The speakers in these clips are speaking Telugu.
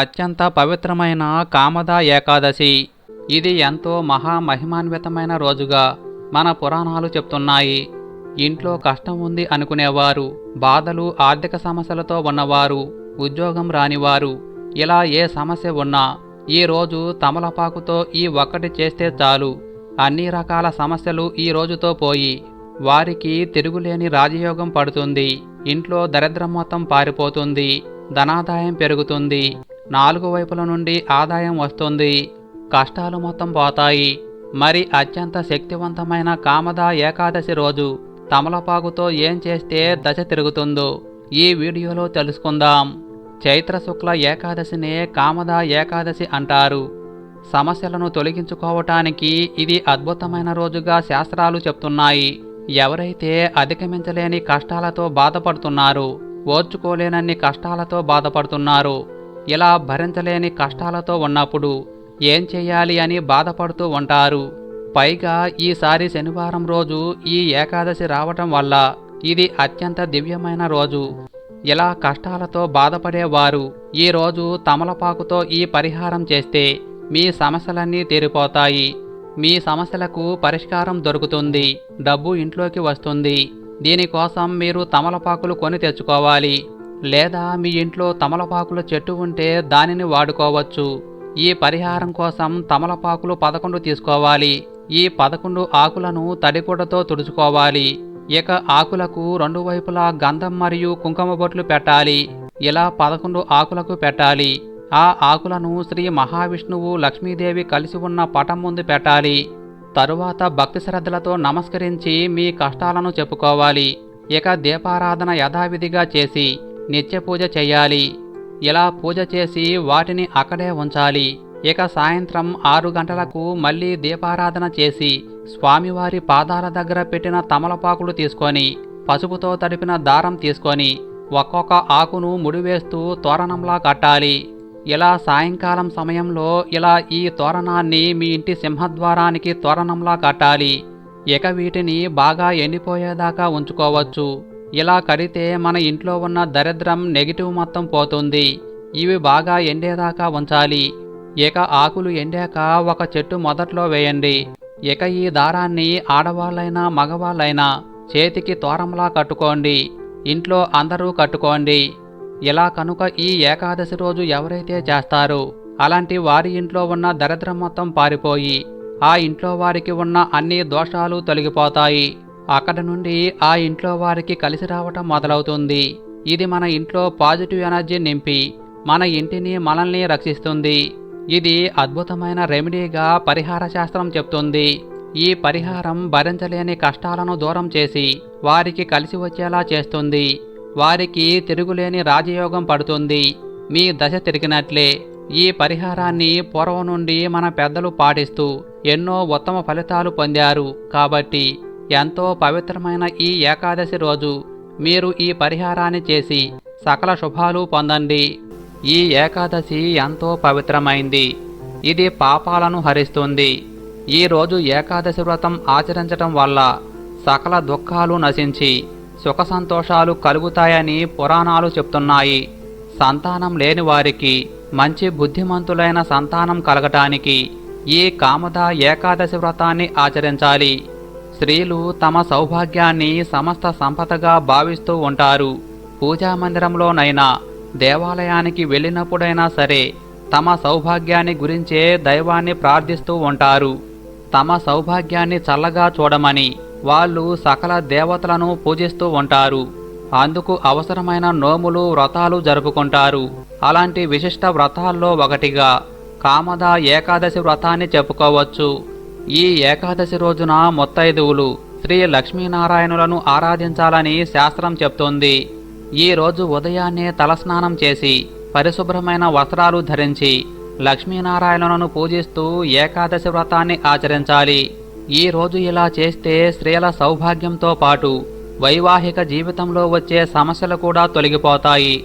అత్యంత పవిత్రమైన కామద ఏకాదశి. ఇది ఎంతో మహామహిమాన్వితమైన రోజుగా మన పురాణాలు చెప్తున్నాయి. ఇంట్లో కష్టం ఉంది అనుకునేవారు బాధలు ఆర్థిక సమస్యలతో ఉన్నవారు ఉద్యోగం రానివారు ఇలా ఏ సమస్య ఉన్నా ఈ రోజు తమలపాకుతో ఈ ఒక్కటి చేస్తే చాలు. అన్ని రకాల సమస్యలు ఈ రోజుతో పోయి వారికి తిరుగులేని రాజయోగం పడుతుంది ఇంట్లో దరిద్రం మొత్తం పారిపోతుంది ధనాదాయం పెరుగుతుంది. నాలుగు వైపుల నుండి ఆదాయం వస్తుంది. కష్టాలు మొత్తం పోతాయి. మరి అత్యంత శక్తివంతమైన కామద ఏకాదశి రోజు తమలపాకుతో ఏం చేస్తే దశ తిరుగుతుందో ఈ వీడియోలో తెలుసుకుందాం. చైత్ర శుక్ల ఏకాదశినే కామద ఏకాదశి అంటారు. సమస్యలను తొలగించుకోవటానికి ఇది అద్భుతమైన రోజుగా శాస్త్రాలు చెప్తున్నాయి. ఎవరైతే అధిగమించలేని కష్టాలతో బాధపడుతున్నారు ఓర్చుకోలేనన్ని కష్టాలతో బాధపడుతున్నారు ఇలా భరించలేని కష్టాలతో ఉన్నప్పుడు ఏం చేయాలి అని బాధపడుతూ ఉంటారు. పైగా ఈసారి శనివారం రోజు ఈ ఏకాదశి రావటం వల్ల ఇది అత్యంత దివ్యమైన రోజు. ఇలా కష్టాలతో బాధపడేవారు ఈ రోజు తమలపాకుతో ఈ పరిహారం చేస్తే మీ సమస్యలన్నీ తీరిపోతాయి. మీ సమస్యలకు పరిష్కారం దొరుకుతుంది. డబ్బు ఇంట్లోకి వస్తుంది. దీనికోసం మీరు తమలపాకులు కొని తెచ్చుకోవాలి. లేదా మీ ఇంట్లో తమలపాకుల చెట్టు ఉంటే దానిని వాడుకోవచ్చు. ఈ పరిహారం కోసం తమలపాకులు పదకొండు తీసుకోవాలి. ఈ పదకొండు ఆకులను తడిగుడ్డతో తుడుచుకోవాలి. ఇక ఆకులకు రెండు వైపులా గంధం మరియు కుంకుమ బొట్లు పెట్టాలి. ఇలా పదకొండు ఆకులకు పెట్టాలి. ఆ ఆకులను శ్రీ మహావిష్ణువు లక్ష్మీదేవి కలిసి ఉన్న పటం ముందు పెట్టాలి. తరువాత భక్తి శ్రద్ధలతో నమస్కరించి మీ కష్టాలను చెప్పుకోవాలి. ఇక దీపారాధన యథావిధిగా చేసి నిత్య పూజ చేయాలి. ఇలా పూజ చేసి వాటిని అక్కడే ఉంచాలి. ఇక సాయంత్రం ఆరు గంటలకు మళ్ళీ దీపారాధన చేసి స్వామివారి పాదాల దగ్గర పెట్టిన తమలపాకులు తీసుకొని పసుపుతో తడిపిన దారం తీసుకొని ఒక్కొక్క ఆకును ముడివేస్తూ తోరణంలా కట్టాలి. ఇలా సాయంకాలం సమయంలో ఇలా ఈ తోరణాన్ని మీ ఇంటి సింహద్వారానికి తోరణంలా కట్టాలి. ఇక వీటిని బాగా ఎండిపోయేదాకా ఉంచుకోవచ్చు. ఇలా కడితే మన ఇంట్లో ఉన్న దరిద్రం నెగిటివ్ మొత్తం పోతుంది. ఇవి బాగా ఎండేదాకా ఉంచాలి. ఇక ఆకులు ఎండాక ఒక చెట్టు మొదట్లో వేయండి. ఇక ఈ దారాన్ని ఆడవాళ్ళైనా మగవాళ్ళైనా చేతికి తోరంలా కట్టుకోండి. ఇంట్లో అందరూ కట్టుకోండి. ఇలా కనుక ఈ ఏకాదశి రోజు ఎవరైతే చేస్తారో అలాంటి వారి ఇంట్లో ఉన్న దరిద్రం మొత్తం పారిపోయి ఆ ఇంట్లో వారికి ఉన్న అన్ని దోషాలు తొలగిపోతాయి. అక్కడ నుండి ఆ ఇంట్లో వారికి కలిసి రావటం మొదలవుతుంది. ఇది మన ఇంట్లో పాజిటివ్ ఎనర్జీ నింపి మన ఇంటిని మనల్ని రక్షిస్తుంది. ఇది అద్భుతమైన రెమెడీగా పరిహార శాస్త్రం చెప్తుంది. ఈ పరిహారం భరించలేని కష్టాలను దూరం చేసి వారికి కలిసి వచ్చేలా చేస్తుంది. వారికి తిరుగులేని రాజయోగం పడుతుంది. మీ దశ తిరిగినట్లే ఈ పరిహారాన్ని పూర్వం నుండి మన పెద్దలు పాటిస్తూ ఎన్నో ఉత్తమ ఫలితాలు పొందారు. కాబట్టి ఎంతో పవిత్రమైన ఈ ఏకాదశి రోజు. మీరు ఈ పరిహారాన్ని చేసి సకల శుభాలు పొందండి. ఈ ఏకాదశి ఎంతో పవిత్రమైంది. ఇది పాపాలను హరిస్తుంది. ఈ రోజు ఏకాదశి వ్రతం ఆచరించటం వల్ల సకల దుఃఖాలు నశించి సుఖ సంతోషాలు కలుగుతాయని పురాణాలు చెప్తున్నాయి. సంతానం లేని వారికి మంచి బుద్ధిమంతులైన సంతానం కలగటానికి ఈ కామద ఏకాదశి వ్రతాన్ని ఆచరించాలి. స్త్రీలు తమ సౌభాగ్యాన్ని సమస్త సంపదగా భావిస్తూ ఉంటారు. పూజా మందిరంలోనైనా దేవాలయానికి వెళ్ళినప్పుడైనా సరే తమ సౌభాగ్యాన్ని గురించే దైవాన్ని ప్రార్థిస్తూ ఉంటారు. తమ సౌభాగ్యాన్ని చల్లగా చూడమని వాళ్ళు సకల దేవతలను పూజిస్తూ ఉంటారు. అందుకు అవసరమైన నోములు వ్రతాలు జరుపుకుంటారు. అలాంటి విశిష్ట వ్రతాల్లో ఒకటిగా కామద ఏకాదశి వ్రతాన్ని చెప్పుకోవచ్చు. ఈ ఏకాదశి రోజున మొత్తైదువులు శ్రీ లక్ష్మీనారాయణులను ఆరాధించాలని శాస్త్రం చెప్తోంది. ఈ రోజు ఉదయాన్నే తలస్నానం చేసి పరిశుభ్రమైన వస్త్రాలు ధరించి లక్ష్మీనారాయణులను పూజిస్తూ ఏకాదశి వ్రతాన్ని ఆచరించాలి. ఈ రోజు ఇలా చేస్తే స్త్రీల సౌభాగ్యంతో పాటు వైవాహిక జీవితంలో వచ్చే సమస్యలు కూడా తొలగిపోతాయి.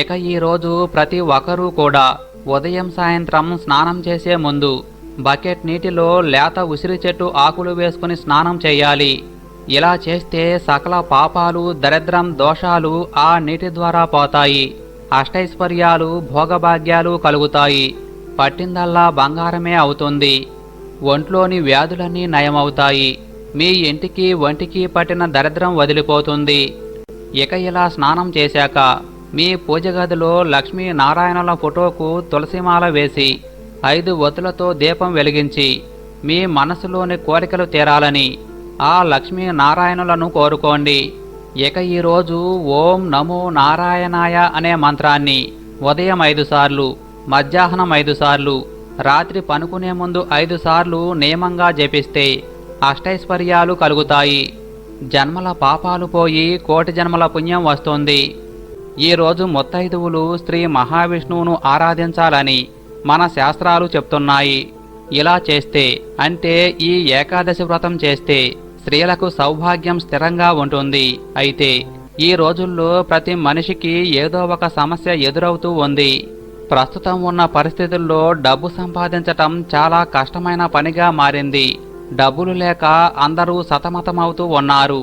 ఇక ఈరోజు ప్రతి ఒక్కరూ కూడా ఉదయం సాయంత్రం స్నానం చేసే ముందు బకెట్ నీటిలో లేత ఉసిరి చెట్టు ఆకులు వేసుకుని స్నానం చేయాలి. ఇలా చేస్తే సకల పాపాలు దరిద్రం దోషాలు ఆ నీటి ద్వారా పోతాయి. అష్టైశ్వర్యాలు భోగభాగ్యాలు కలుగుతాయి. పట్టిందల్లా బంగారమే అవుతుంది. ఒంట్లోని వ్యాధులన్నీ నయమవుతాయి. మీ ఇంటికి ఒంటికి పట్టిన దరిద్రం వదిలిపోతుంది. ఇక ఇలా స్నానం చేశాక మీ పూజ గదిలో లక్ష్మీ ఫోటోకు తులసిమాల వేసి ఐదు వతులతో దీపం వెలిగించి మీ మనసులోని కోరికలు తీరాలని ఆ లక్ష్మీ నారాయణులను కోరుకోండి. ఇక ఈరోజు ఓం నమో నారాయణాయ అనే మంత్రాన్ని ఉదయం ఐదు సార్లు మధ్యాహ్నం ఐదు సార్లు రాత్రి పనుకునే ముందు ఐదు సార్లు నియమంగా జపిస్తే అష్టైశ్వర్యాలు కలుగుతాయి. జన్మల పాపాలు పోయి కోటి జన్మల పుణ్యం వస్తుంది. ఈరోజు ముత్తైదువులు శ్రీ మహావిష్ణువును ఆరాధించాలని మన శాస్త్రాలు చెప్తున్నాయి. ఇలా చేస్తే అంటే ఈ ఏకాదశి వ్రతం చేస్తే స్త్రీలకు సౌభాగ్యం స్థిరంగా ఉంటుంది. అయితే ఈ రోజుల్లో ప్రతి మనిషికి ఏదో ఒక సమస్య ఎదురవుతూ ఉంది. ప్రస్తుతం ఉన్న పరిస్థితుల్లో డబ్బు సంపాదించటం చాలా కష్టమైన పనిగా మారింది. డబ్బులు లేక అందరూ సతమతమవుతూ ఉన్నారు.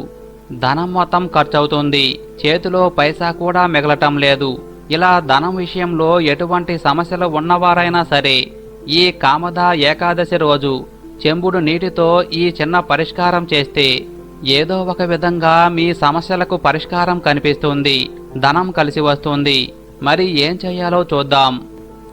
ధనం మొత్తం ఖర్చవుతుంది. చేతిలో పైసా కూడా మిగలటం లేదు. ఇలా ధనం విషయంలో ఎటువంటి సమస్యలు ఉన్నవారైనా సరే ఈ కామద ఏకాదశి రోజు చెంబుడు నీటితో ఈ చిన్న పరిష్కారం చేస్తే ఏదో ఒక విధంగా మీ సమస్యలకు పరిష్కారం కనిపిస్తుంది ధనం కలిసి వస్తుంది. మరి ఏం చేయాలో చూద్దాం.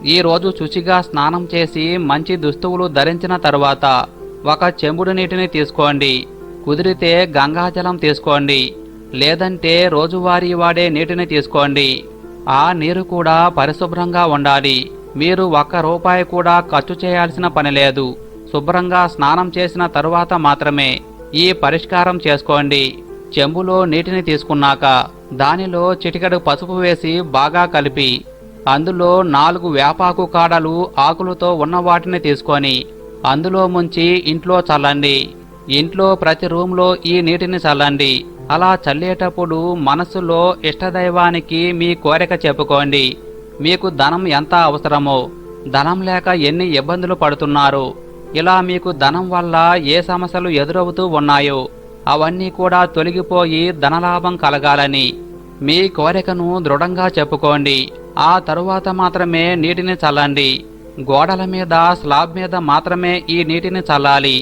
ఈరోజు శుచిగా స్నానం చేసి మంచి దుస్తువులు ధరించిన తరువాత ఒక చెంబుడు నీటిని తీసుకోండి. కుదిరితే గంగాజలం తీసుకోండి. లేదంటే రోజువారీ వాడే నీటిని తీసుకోండి. ఆ నీరు కూడా పరిశుభ్రంగా ఉండాలి. మీరు ఒక్క రూపాయి కూడా ఖర్చు చేయాల్సిన పని లేదు. శుభ్రంగా స్నానం చేసిన తరువాత మాత్రమే ఈ పరిష్కారం చేసుకోండి. చెంబులో నీటిని తీసుకున్నాక దానిలో చిటికెడు పసుపు వేసి బాగా కలిపి అందులో నాలుగు వేపాకు కాడలు ఆకులతో ఉన్న వాటిని తీసుకొని అందులో ముంచి ఇంట్లో చల్లండి. ఇంట్లో ప్రతి రూమ్లో ఈ నీటిని చల్లండి. అలా చల్లేటప్పుడు మనసులో ఇష్టదైవానికి మీ కోరిక చెప్పుకోండి. మీకు ధనం ఎంత అవసరమో ధనం లేక ఎన్ని ఇబ్బందులు పడుతున్నారు ఇలా మీకు ధనం వల్ల ఏ సమస్యలు ఎదురవుతూ ఉన్నాయో అవన్నీ కూడా తొలగిపోయి ధనలాభం కలగాలని మీ కోరికను దృఢంగా చెప్పుకోండి. ఆ తరువాత మాత్రమే నీటిని చల్లండి. గోడల మీద స్లాబ్ మీద మాత్రమే ఈ నీటిని చల్లాలి.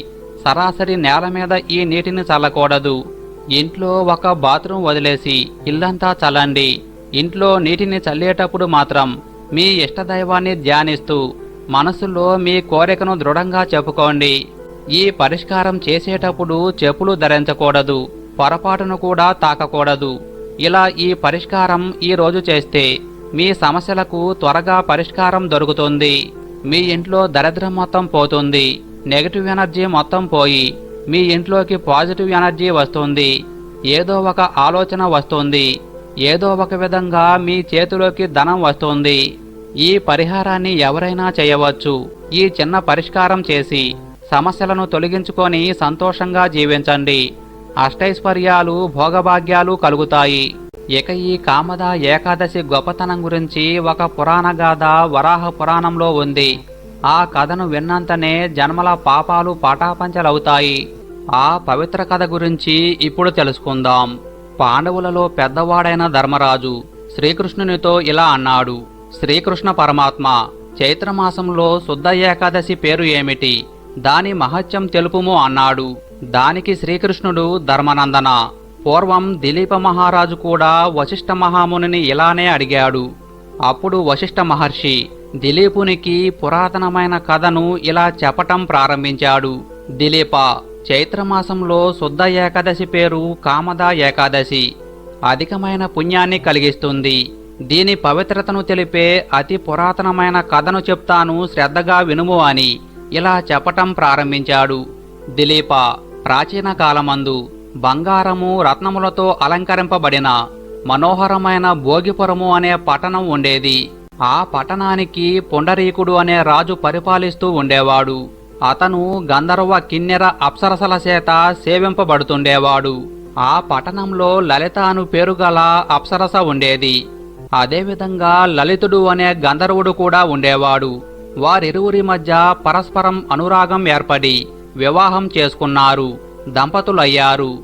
సరాసరి నేల మీద ఈ నీటిని చల్లకూడదు. ఇంట్లో ఒక బాత్రూమ్ వదిలేసి ఇల్లంతా చల్లండి. ఇంట్లో నీటిని చల్లేటప్పుడు మాత్రం మీ ఇష్టదైవాన్ని ధ్యానిస్తూ మనసులో మీ కోరికను దృఢంగా చెప్పుకోండి. ఈ పరిష్కారం చేసేటప్పుడు చెప్పులు ధరించకూడదు పొరపాటును కూడా తాకకూడదు. ఇలా ఈ పరిష్కారం ఈ రోజు చేస్తే మీ సమస్యలకు త్వరగా పరిష్కారం దొరుకుతుంది. మీ ఇంట్లో దరిద్రం మొత్తం పోతుంది నెగటివ్ ఎనర్జీ మొత్తం పోయి మీ ఇంట్లోకి పాజిటివ్ ఎనర్జీ వస్తుంది. ఏదో ఒక ఆలోచన వస్తుంది. ఏదో ఒక విధంగా మీ చేతిలోకి ధనం వస్తుంది. ఈ పరిహారాన్ని ఎవరైనా చేయవచ్చు. ఈ చిన్న పరిష్కారం చేసి సమస్యలను తొలగించుకొని సంతోషంగా జీవించండి. అష్టైశ్వర్యాలు భోగభాగ్యాలు కలుగుతాయి. ఇక ఈ కామద ఏకాదశి గొప్పతనం గురించి ఒక పురాణ గాథ వరాహ పురాణంలో ఉంది. ఆ కథను విన్నంతనే జన్మల పాపాలు పాటాపంచలవుతాయి. ఆ పవిత్ర కథ గురించి ఇప్పుడు తెలుసుకుందాం. పాండవులలో పెద్దవాడైన ధర్మరాజు శ్రీకృష్ణునితో ఇలా అన్నాడు శ్రీకృష్ణ పరమాత్మ చైత్రమాసంలో శుద్ధ ఏకాదశి పేరు ఏమిటి? దాని మహత్యం తెలుపుము అన్నాడు. దానికి శ్రీకృష్ణుడు ధర్మనందన పూర్వం దిలీప మహారాజు కూడా వశిష్ఠ మహామునిని ఇలానే అడిగాడు. అప్పుడు వశిష్ఠ మహర్షి దిలీపునికి పురాతనమైన కథను ఇలా చెప్పటం ప్రారంభించాడు. దిలీప చైత్రమాసంలో శుద్ధ ఏకాదశి పేరు కామద ఏకాదశి. అధికమైన పుణ్యాన్ని కలిగిస్తుంది. దీని పవిత్రతను తెలిపే అతి పురాతనమైన కథను చెప్తాను శ్రద్ధగా వినుము అని ఇలా చెప్పటం ప్రారంభించాడు. దిలీప ప్రాచీన కాలమందు బంగారము రత్నములతో అలంకరింపబడిన మనోహరమైన భోగిపురము అనే పట్టణం ఉండేది. ఆ పట్టణానికి పుండరీకుడు అనే రాజు పరిపాలిస్తూ ఉండేవాడు. అతను గంధర్వ కిన్నెర అప్సరసల చేత సేవింపబడుతుండేవాడు. ఆ పట్టణంలో లలిత అను పేరుగల అప్సరస ఉండేది. అదేవిధంగా లలితుడు అనే గంధర్వుడు కూడా ఉండేవాడు. వారిరువురి మధ్య పరస్పరం అనురాగం ఏర్పడి వివాహం చేసుకున్నారు దంపతులయ్యారు.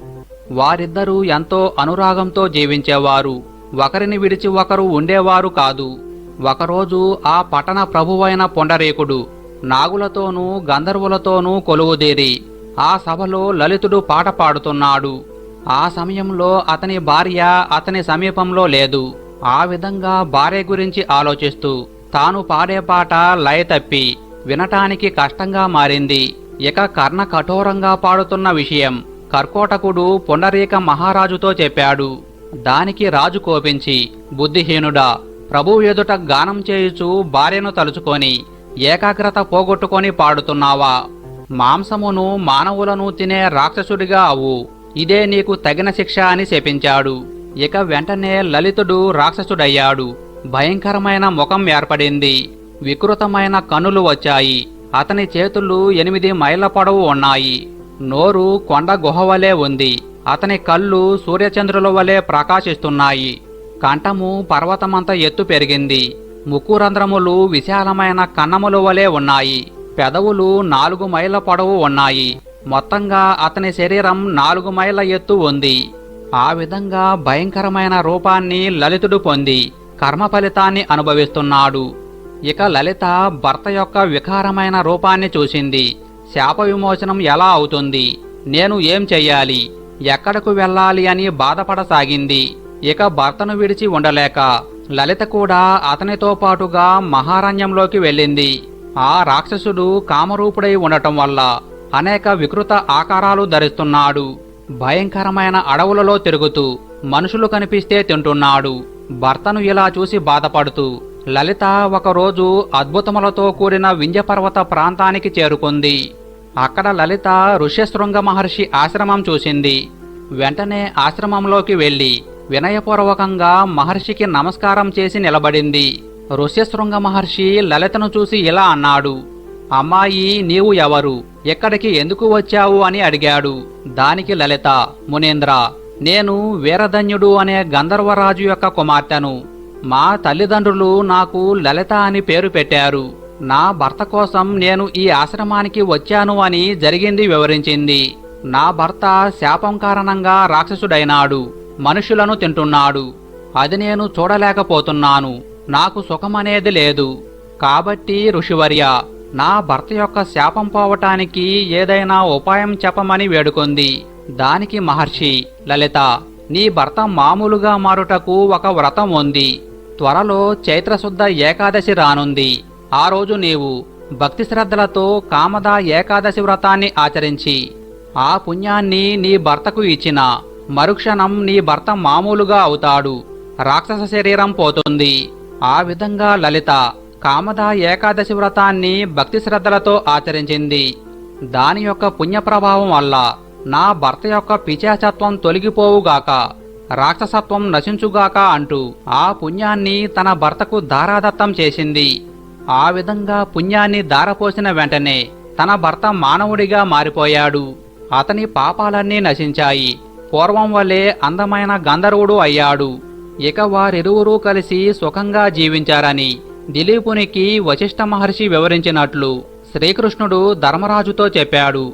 వారిద్దరూ ఎంతో అనురాగంతో జీవించేవారు. ఒకరిని విడిచి ఒకరు ఉండేవారు కాదు. ఒకరోజు ఆ పట్టణ ప్రభువైన పొండరీకుడు నాగులతోనూ గంధర్వులతోనూ కొలువుదేరి. ఆ సభలో లలితుడు పాట పాడుతున్నాడు. ఆ సమయంలో అతని భార్య అతని సమీపంలో లేదు. ఆ విధంగా భార్య గురించి ఆలోచిస్తూ తాను పాడే పాట లయ తప్పి. వినటానికి కష్టంగా మారింది. ఇక కర్ణ కఠోరంగా పాడుతున్న విషయం కర్కోటకుడు పుండరీక మహారాజుతో చెప్పాడు. దానికి రాజు కోపించి బుద్ధిహీనుడా ప్రభు ఎదుట గానం చేయుచు భార్యను తలుచుకొని ఏకాగ్రత పోగొట్టుకొని పాడుతున్నావా? మాంసమును మానవులను తినే రాక్షసుడిగా అవు. ఇదే నీకు తగిన శిక్ష అని శపించాడు. ఇక వెంటనే లలితుడు రాక్షసుడయ్యాడు. భయంకరమైన ముఖం ఏర్పడింది. వికృతమైన కనులు వచ్చాయి. అతని చేతులు ఎనిమిది మైళ్ళ పొడవు ఉన్నాయి. నోరు కొండ గుహ వలె ఉంది. అతని కళ్ళు సూర్యచంద్రుల వలె ప్రకాశిస్తున్నాయి. కంఠము పర్వతమంత ఎత్తు పెరిగింది. ముక్కు రంధ్రములు విశాలమైన కన్నముల వలె ఉన్నాయి. పెదవులు నాలుగు మైళ్ళ పొడవు ఉన్నాయి. మొత్తంగా అతని శరీరం నాలుగు మైళ్ళ ఎత్తు ఉంది. ఆ విధంగా భయంకరమైన రూపాన్ని లలితుడు పొంది కర్మ ఫలితాన్ని అనుభవిస్తున్నాడు. ఇక లలిత భర్త యొక్క వికారమైన రూపాన్ని చూసింది. శాప విమోచనం ఎలా అవుతుంది? నేను ఏం చెయ్యాలి? ఎక్కడకు వెళ్ళాలి అని బాధపడసాగింది. ఇక భర్తను విడిచి ఉండలేక లలిత కూడా అతనితో పాటుగా మహారణ్యంలోకి వెళ్ళింది. ఆ రాక్షసుడు కామరూపుడై ఉండటం వల్ల అనేక వికృత ఆకారాలు ధరిస్తున్నాడు. భయంకరమైన అడవులలో తిరుగుతూ మనుషులు కనిపిస్తే తింటున్నాడు. భర్తను ఇలా చూసి బాధపడుతూ లలిత ఒకరోజు అద్భుతములతో కూడిన వింధ్యపర్వత ప్రాంతానికి చేరుకుంది. అక్కడ లలిత ఋష్యశృంగ మహర్షి ఆశ్రమం చూసింది. వెంటనే ఆశ్రమంలోకి వెళ్ళి వినయపూర్వకంగా మహర్షికి నమస్కారం చేసి నిలబడింది. ఋష్యశృంగ మహర్షి లలితను చూసి ఇలా అన్నాడు అమ్మాయి నీవు ఎవరు? ఎక్కడికి ఎందుకు వచ్చావు? అని అడిగాడు. దానికి లలిత మునేంద్ర నేను వీరధన్యుడు అనే గంధర్వరాజు యొక్క కుమార్తెను. మా తల్లిదండ్రులు నాకు లలిత అని పేరు పెట్టారు. నా భర్త కోసం నేను ఈ ఆశ్రమానికి వచ్చాను అని జరిగింది వివరించింది. నా భర్త శాపం కారణంగా రాక్షసుడైనాడు. మనుషులను తింటున్నాడు. అది నేను చూడలేకపోతున్నాను. నాకు సుఖమనేది లేదు. కాబట్టి ఋషివర్య నా భర్త యొక్క శాపం పోవటానికి ఏదైనా ఉపాయం చెప్పమని వేడుకొంది. దానికి మహర్షి లలిత నీ భర్త మామూలుగా మారుటకు ఒక వ్రతం ఉంది. త్వరలో చైత్రశుద్ధ ఏకాదశి రానుంది. ఆ రోజు నీవు భక్తి శ్రద్ధలతో కామద ఏకాదశి వ్రతాన్ని ఆచరించి ఆ పుణ్యాన్ని నీ భర్తకు ఇచ్చిన. మరుక్షణం నీ భర్త మామూలుగా అవుతాడు. రాక్షస శరీరం పోతుంది. ఆ విధంగా లలిత కామద ఏకాదశి వ్రతాన్ని భక్తి శ్రద్ధలతో ఆచరించింది. దాని యొక్క పుణ్యప్రభావం వల్ల నా భర్త యొక్క పిచాచత్వం తొలగిపోవుగాక రాక్షసత్వం నశించుగాక అంటూ ఆ పుణ్యాన్ని తన భర్తకు దారాదత్తం చేసింది. ఆ విధంగా పుణ్యాన్ని దారపోసిన వెంటనే తన భర్త మానవుడిగా మారిపోయాడు. అతని పాపాలన్నీ నశించాయి. పూర్వం వలె అందమైన గంధర్వుడు అయ్యాడు. ఇక వారిరువురూ కలిసి సుఖంగా జీవించారని దిలీపునికి వశిష్ఠ మహర్షి వివరించినట్లు శ్రీకృష్ణుడు ధర్మరాజుతో చెప్పాడు.